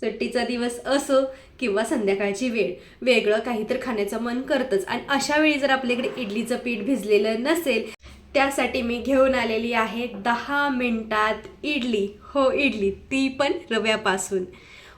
सुट्टीचा दिवस असो किंवा संध्याकाळची वेळ. वेगळं काहीतरी खाण्याचं मन करतंच. आणि अशा वेळी जर आपल्याकडे इडलीचं पीठ भिजलेलं नसेल त्यासाठी मी घेऊन आलेली आहे दहा मिनटात इडली. हो इडली. ती पण रव्यापासून.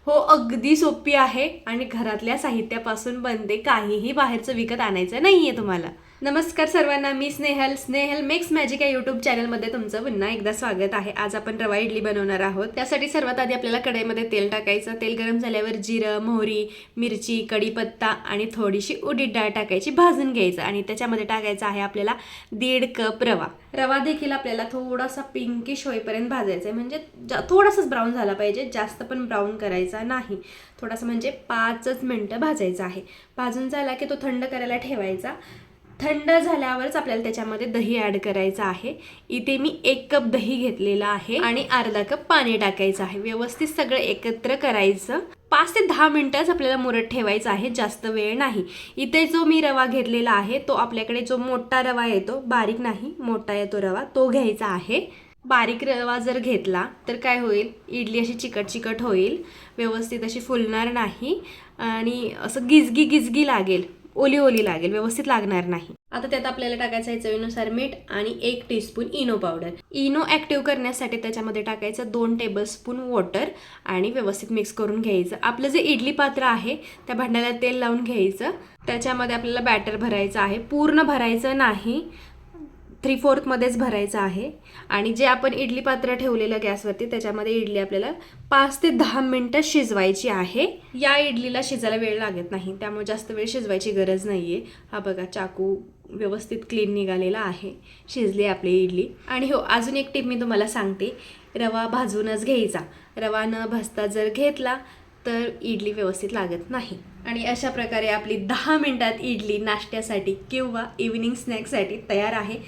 हो अगदी सोपी आहे आणि घरातल्या साहित्यापासून बनते. काहीही बाहेरचं विकत आणायचं नाही आहे तुम्हाला. नमस्कार सर्वांना मी स्नेहल. स्नेहल मेक्स मॅजिक या यूट्यूब चॅनलमध्ये तुमचं पुन्हा एकदा स्वागत आहे. आज आपण रवा इडली बनवणार आहोत. त्यासाठी सर्वात आधी आपल्याला कढईमध्ये तेल टाकायचं. तेल गरम झाल्यावर जिरं मोहरी मिरची कढीपत्ता आणि थोडीशी उडीद डाळ टाकायची. भाजून घ्यायचं आणि त्याच्यामध्ये टाकायचं आहे आपल्याला दीड कप रवा. रवा देखील आपल्याला थोडासा पिंकिश होईपर्यंत भाजायचा आहे म्हणजे जा थोडासाच ब्राऊन झाला पाहिजे. जास्त पण ब्राऊन करायचा नाही. थोडासा म्हणजे पाचच मिनटं भाजायचा आहे. भाजून झाला की तो थंड करायला ठेवायचा. थंड झाल्यावरच आपल्याला त्याच्यामध्ये दही ॲड करायचं आहे. इथे मी एक कप दही घेतलेलं आहे आणि अर्धा कप पाणी टाकायचं आहे. व्यवस्थित सगळं एकत्र करायचं. पाच ते दहा मिनटंच आपल्याला मुरत ठेवायचं आहे. जास्त वेळ नाही. इथे जो मी रवा घेतलेला आहे तो आपल्याकडे जो मोठा रवा येतो बारीक नाही मोठा येतो रवा तो घ्यायचा आहे. बारीक रवा जर घेतला तर काय होईल? इडली अशी चिकट चिकट होईल. व्यवस्थित अशी फुलणार नाही. आणि असं गिजगी गिजगी लागेल. ओली ओली लागेल व्यवस्थित लागणार नाही. आता त्यात आपल्याला टाकायचं आहे चवीनुसार मीठ आणि एक teaspoon Eno powder Eno active करण्यासाठी त्याच्यामध्ये टाकायचं दोन टेबलस्पून वॉटर आणि व्यवस्थित मिक्स करून घ्यायचं. आपलं जे इडली पात्र आहे त्या भांड्याला तेल लावून घ्यायचं. त्याच्यामध्ये आपल्याला बॅटर भरायचं आहे. पूर्ण भरायचं नाही. थ्री फोर्थमध्येच भरायचं आहे. आणि जे आपण इडली पात्र ठेवलेलं गॅसवरती त्याच्यामध्ये इडली आपल्याला पाच ते दहा मिनटं शिजवायची आहे. या इडलीला शिजायला वेळ लागत नाही. त्यामुळे जास्त वेळ शिजवायची गरज नाही आहे हा बघा चाकू व्यवस्थित क्लीन निघालेला आहे. शिजली आपली इडली. आणि हो अजून एक टीप मी तुम्हाला सांगते. रवा भाजूनच घ्यायचा. रवा न भाजता जर घेतला तर इडली व्यवस्थित लागत नाही. आणि अशा प्रकारे आपली दहा मिनटात इडली नाश्त्यासाठी किंवा इव्हिनिंग स्नॅक्ससाठी तयार आहे.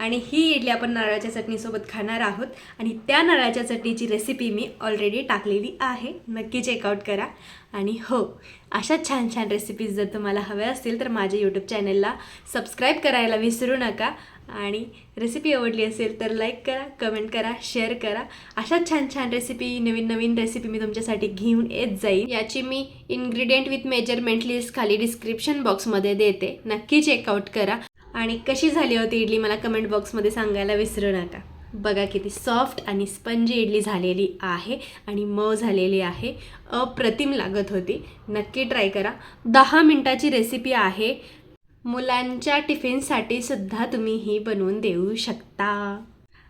आणि ही इडली आपण नारळाच्या चटणीसोबत खाणार आहोत. आणि त्या नारळाच्या चटणीची रेसिपी मी ऑलरेडी टाकलेली आहे. नक्की चेकआउट करा. आणि हो अशा छान छान रेसिपीज जर तुम्हाला हव्या असतील तर माझ्या यूट्यूब चॅनलला सबस्क्राईब करायला विसरू नका. आणि रेसिपी आवडली असेल तर लाईक करा कमेंट करा शेअर करा. अशा छान छान रेसिपी नवीन नवीन रेसिपी मी तुमच्यासाठी घेऊन येत जाईल याची मी इन्ग्रेडियंट विथ मेजरमेंट लिस्ट खाली डिस्क्रिप्शन बॉक्समध्ये देते. नक्की चेकआउट करा. आणि कशी झाली होती इडली मला कमेंट बॉक्समध्ये सांगायला विसरू नका. बघा किती सॉफ्ट आणि स्पंजी इडली झालेली आहे आणि मऊ झालेली आहे. अप्रतिम लागत होती. नक्की ट्राय करा. दहा मिनटाची रेसिपी आहे. मुलांच्या टिफिनसाठी सुद्धा तुम्ही ही बनवून देऊ शकता.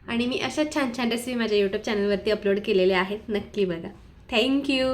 आणि मी अशा छान छान रेसिपी माझ्या यूट्यूब चॅनलवरती अपलोड केलेल्या आहेत. नक्की बघा. थँक्यू